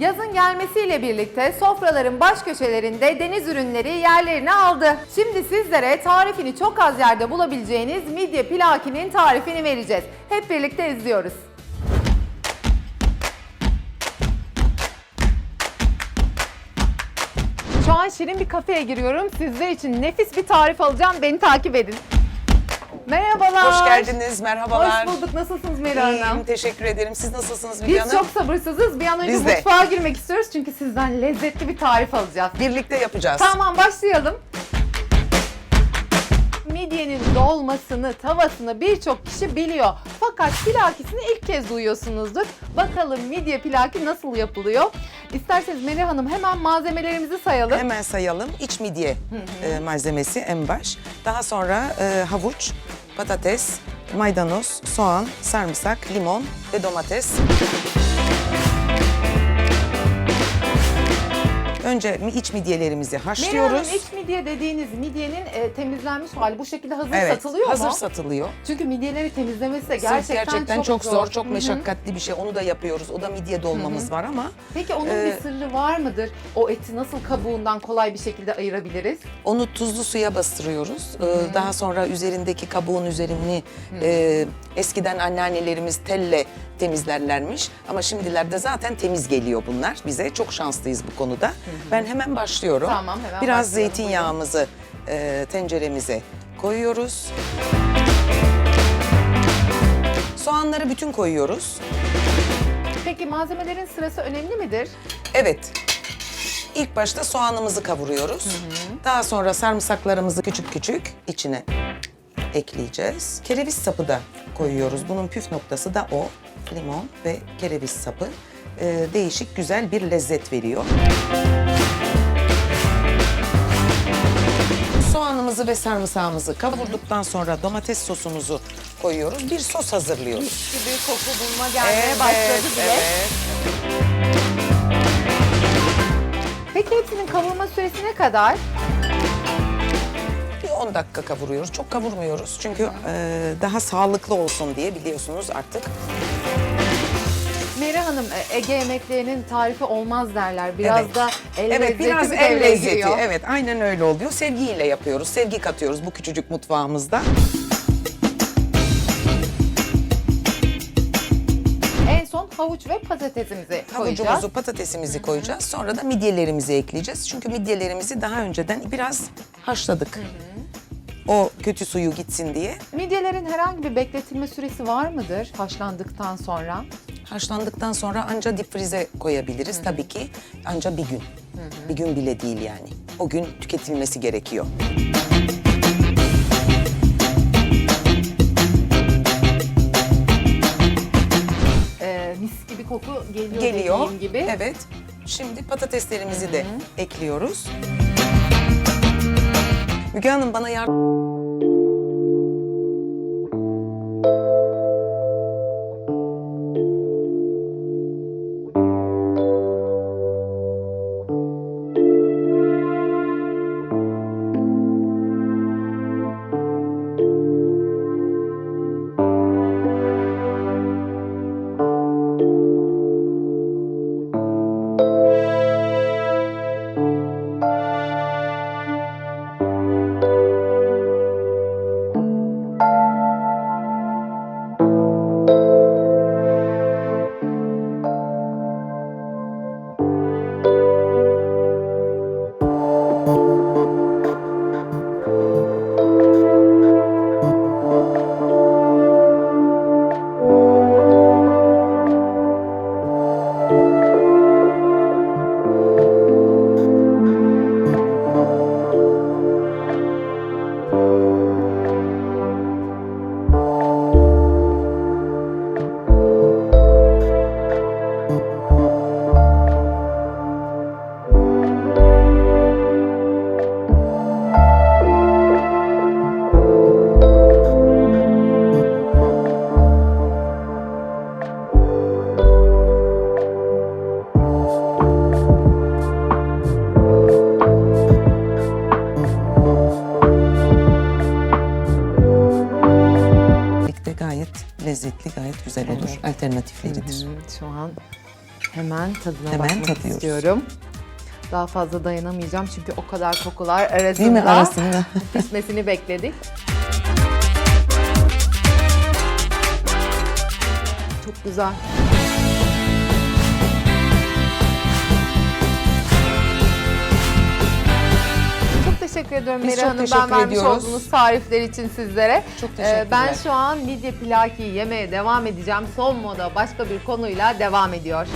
Yazın gelmesiyle birlikte sofraların baş köşelerinde deniz ürünleri yerlerini aldı. Şimdi sizlere tarifini çok az yerde bulabileceğiniz midye pilakinin tarifini vereceğiz. Hep birlikte izliyoruz. Şu an şirin bir kafeye giriyorum. Sizler için nefis bir tarif alacağım. Beni takip edin. Merhabalar. Hoş geldiniz, merhabalar. Hoş bulduk. Nasılsınız Meri Hanım? İyiyim, teşekkür ederim. Siz nasılsınız Müge Biz Hanım? çok sabırsızız. Bir an önce Biz de. mutfağa girmek istiyoruz çünkü sizden lezzetli bir tarif alacağız. Birlikte yapacağız. Tamam başlayalım. Midyenin dolmasını, tavasını birçok kişi biliyor. Fakat pilakisini ilk kez duyuyorsunuzdur. Bakalım midye pilaki nasıl yapılıyor? İsterseniz Melih Hanım hemen malzemelerimizi sayalım. Hemen sayalım. İç midye e, malzemesi en baş. Daha sonra e, havuç, patates, maydanoz, soğan, sarımsak, limon ve domates. Önce iç midyelerimizi Hanım haşlıyoruz. iç midye dediğiniz midyenin e, temizlenmiş hali bu şekilde hazır Evet, satılıyor hazır mu? satılıyor. Çünkü midyeleri temizlemesi de Gerçekten, gerçekten, gerçekten çok, zor, çok Hı hı. meşakkatli bir şey. Onu da yapıyoruz. O da midye dolmamız var ama Peki onun Ee, bir sırrı var mıdır? O eti nasıl kabuğundan kolay bir şekilde ayırabiliriz? Onu tuzlu suya bastırıyoruz. Ee, Daha sonra üzerindeki kabuğun üzerini e, eskiden anneannelerimiz telle temizlerlermiş. Ama şimdilerde zaten temiz geliyor bunlar bize. Çok şanslıyız bu konuda. Ben hemen başlıyorum. Tamam, hemen Biraz zeytinyağımızı e, tenceremize koyuyoruz. Soğanları bütün koyuyoruz. Peki malzemelerin sırası önemli midir? Evet. İlk başta soğanımızı kavuruyoruz. Daha sonra sarımsaklarımızı küçük küçük içine ekleyeceğiz. Kereviz sapı da koyuyoruz. Bunun püf noktası da o. Limon ve kereviz sapı. Ee, değişik güzel bir lezzet veriyor. Soğanımızı ve sarımsağımızı kavurduktan sonra domates sosumuzu koyuyoruz. Bir sos hazırlıyoruz. Gibi koku bulma gelmeye başladı bile. evet. Peki hepsinin kavurma süresi ne kadar? Bir 10 dakika kavuruyoruz. Çok kavurmuyoruz çünkü e, daha sağlıklı olsun diye biliyorsunuz artık. Meri Hanım e, Ege yemeklerinin tarifi olmaz derler. Biraz Evet. da el evet lezzeti biraz mi el devreye lezzeti. giriyor? Evet aynen öyle oluyor. Sevgiyle yapıyoruz. Sevgi katıyoruz bu küçücük mutfağımızda. En son havuç ve patatesimizi koyacağız. Havucumuzu, patatesimizi koyacağız. Sonra da midyelerimizi ekleyeceğiz. Çünkü midyelerimizi daha önceden biraz haşladık. O kötü suyu gitsin diye. Midyelerin herhangi bir bekletilme süresi var mıdır haşlandıktan sonra? Haşlandıktan sonra anca difrize koyabiliriz. Tabii ki anca bir gün. Bir gün bile değil yani. O gün tüketilmesi gerekiyor. Ee, mis gibi koku geliyor, Geliyor. dediğim gibi. Evet. Şimdi patateslerimizi de ekliyoruz. Müge Hanım bana yardım... güzel olur. Alternatifleridir. Şu an Hemen tadına Hemen bakmak tadıyoruz. istiyorum. Daha fazla dayanamayacağım çünkü o kadar kokular arasında, Değil mi arasında? pişmesini bekledik. Çok güzel. Teşekkür ediyorum Biz Meri çok Hanım. Ben teşekkür vermiş ediyoruz. olduğunuz tarifler için sizlere. Çok Ee, teşekkürler. ben şu an midye pilaki yemeye devam edeceğim. Son moda başka bir konuyla devam ediyor.